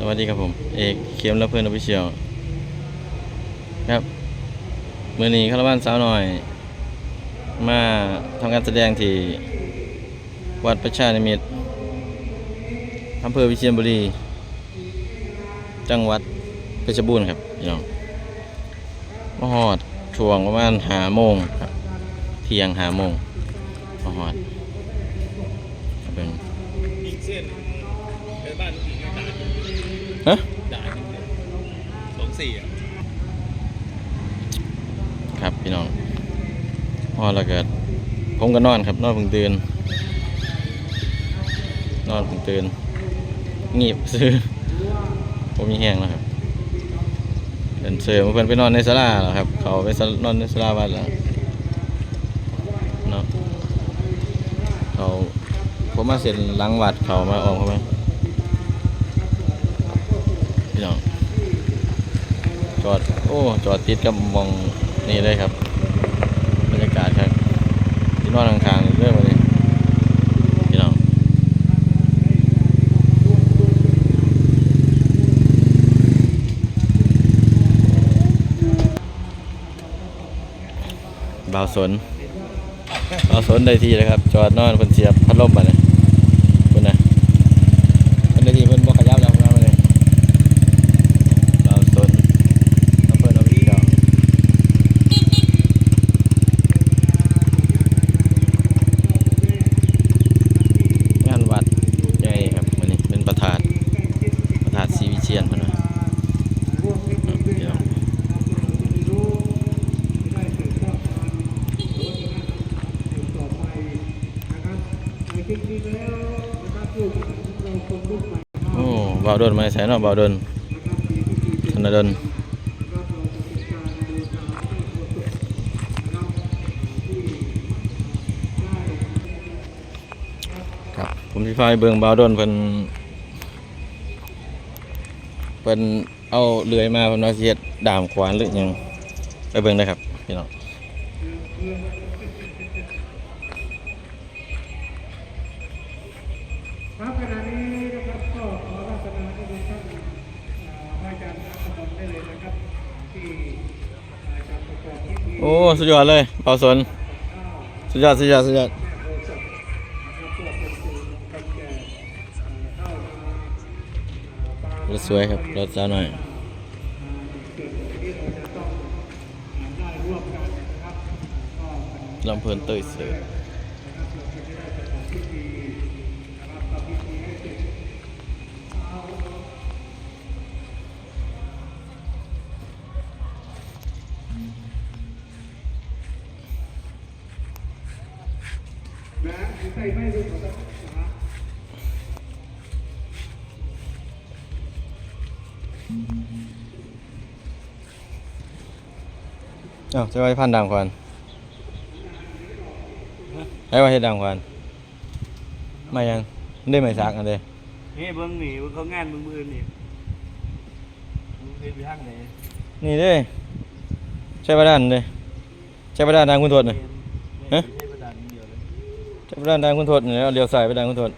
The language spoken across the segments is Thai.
สวัสดีครับผมเอกเข็มและเพื่อนอภิเชียวครับเมื่อนี้คารวานสาวหน่อย มาทำการแสดงที่วัดประชานิมิตรอำเภอวิเชียรบุรี จังหวัดเพชรบูรณ์ครับพี่น้องมาหอดช่วงประมาณหาโมงครับเที่ยงหาโมงมาหอดเป็น อีกเส้นเป็นบ้านอีกด่าน ฮะด่านสองสี่อะครับพี่น้องพอแล้วเกิดผมก็นอนครับ นอนเพิ่งตื่นนอนเพิ่งตื่นงีบซื้อ ผมมีแห้งแล้วครับเป็นเสือมาเพิ่นไปนอนในศาลาแล้วครับ เขาไปศาลนอนในศาลาวัดแล้วเนาะเขาผมมาเสร็จหลังวัดเขามาออมเข้าไป พี่น้องจอดโอ้จอดติดกับมองนี่เลยครับบรรยากาศครับที่นอนข้างๆเรื่อยมาเลยพี่น้องบ่าวสนบ่าวสนได้ที่เลยครับ จอดนอนคนเสียบพัดลมมาเลยคุณนะคนได้ที่เพิ่นบ่ขยับแล้วมาเลยบ่าวสนอำเภอหนองอีดอก งานวัดใหญ่ครับมันนี้เป็นประธานประธานซีวิเชียนมันว่าเดี๋ยวโอ้ บาวดนไมาใส่เนาะบาวดนธนดนครับผมที่ไฟเบิงบาวดนเพิ่นเพิ่นเอาเลื่อยมาเพิ่นว่าสิเฮ็ดดามขวานหรือยังไปเบิงได้ครับพี่น้อง โอ้สุดยอดเลยเปาสนสุดยอดสุดยอดสุดยอดรถสวยครับรถจ้าหน่อยลำเพลินเตยเสือ นะใส่ไม่ดูของนะเอ้าจะไว้พันดามควันให้ว่าเฮ็ดดามควันมายังได้านทางคุณโทษนี่แล้วเลี้ยวซ้ายไปทางคุณโทษ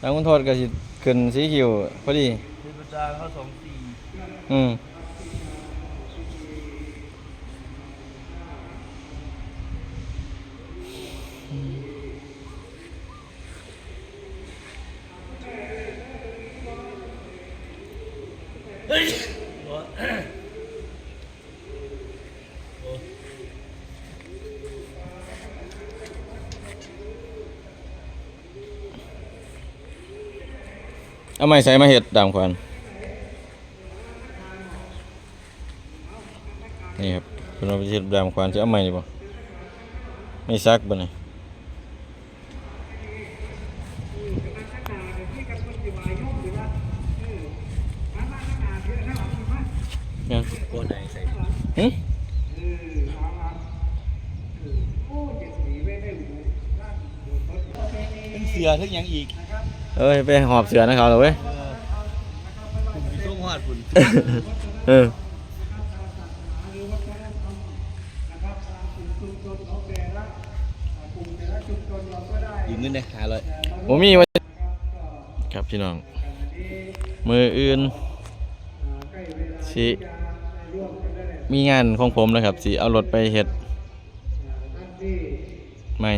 ทางคุณทษก็สิขึ้นสีเขียวพอดีเทพดานเขาสองสี่อืมเฮ้ย อาไม้ใส่มาเห็ดดามควันนี่ครับเป็นเอาไปเห็ดดามควันจะเอาไม้นี่บ่ไม่ซักบ่นี่ยังโคนไหนใส่หึทั้งเสือทั้งหยังอีก เอ้ยไปหอบเสือนะเขาเลยเว้ยคุณไปส่งหอดคุณเออยืมเงินได้หาเลยผมมีไว้ครับพี่น้องเมืออื่นอ่าใกล้เวลาสิจะร่วมกันได้แหละมีงานของผมนะครับสิเอารถไปเฮ็ดอ่าท่านที่ใหม่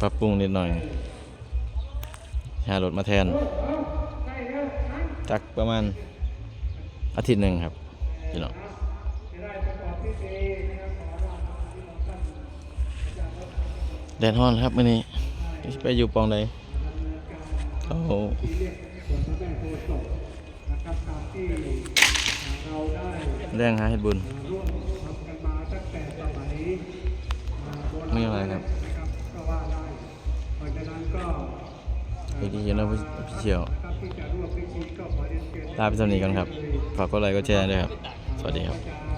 ปรับปรุงนิดหน่อย หารถมาแทนใกล้แล้วนะจักประมาณอาทิตย์หนึ่งครับพี่น้องจะได้ประกอบพิธีนะครับขอรอบที่เราตั้งอาจารย์วัดแดดฮ้อนครับมื้อนี้ไปอยู่ปองใดดำเนินการเขาที่เรียกส่วนพระแม่โพธิ์ศพนะครับตามที่เราได้แรงหาเฮ็ดบุญร่วมทำกันมาตั้งแต่สมัยอ่าโบราณไม่อะไรครับ นะครับก็ว่าได้เพราะฉะนั้นก็ ไปดี เพี่เชียวนะครับที่จะร่าพี่เชียวลาไปสำนีกันครับ ฝากกดไลค์กดแชร์ด้วยครับ สวัสดีครับ